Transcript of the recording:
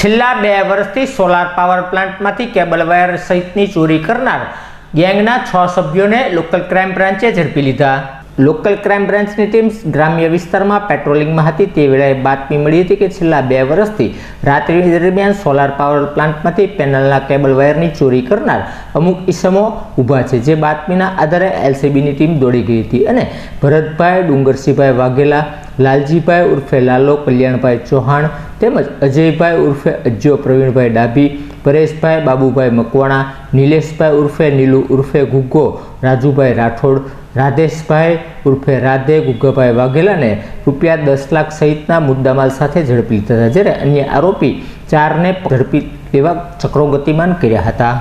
છેલ્લા બે વર્ષથી સોલાર પાવર પ્લાન્ટમાંથી કેબલ વાયર સહિતની ચોરી કરનાર ગેંગના છ સભ્યોને લોકલ ક્રાઇમ બ્રાન્ચે ઝડપી લીધા. લોકલ ક્રાઇમ બ્રાન્ચની ટીમ ગ્રામ્ય વિસ્તારમાં પેટ્રોલિંગમાં હતી. તે વેળાએ બાતમી મળી હતી કે છેલ્લા બે વર્ષથી રાત્રિ દરમિયાન સોલાર પાવર પ્લાન્ટમાંથી પેનલના કેબલ વાયરની ચોરી કરનાર અમુક ઈસમો ઊભા છે, જે બાતમીના આધારે એલસીબીની ટીમ દોડી ગઈ હતી અને ભરતભાઈ ડુંગરસિંહભાઈ વાઘેલા લાલજીભાઈ ઉર્ફે લાલો કલ્યાણભાઈ ચૌહાણ તેમજ અજયભાઈ ઉર્ફે અજ્જો પ્રવીણભાઈ ડાભી, પરેશભાઈ બાબુભાઈ મકવાણા, નિલેશભાઈ ઉર્ફે નીલુ ઉર્ફે ગુગ્ગો, રાજુભાઈ રાઠોડ, રાધેશભાઈ ઉર્ફે રાધે, ગુગ્ગાભાઈ વાઘેલાને રૂપિયા દસ લાખ સહિતના મુદ્દામાલ સાથે ઝડપી લીધા હતા, જ્યારે અન્ય આરોપી ચારને ઝડપી લેવા ચક્રો ગતિમાન કર્યા હતા.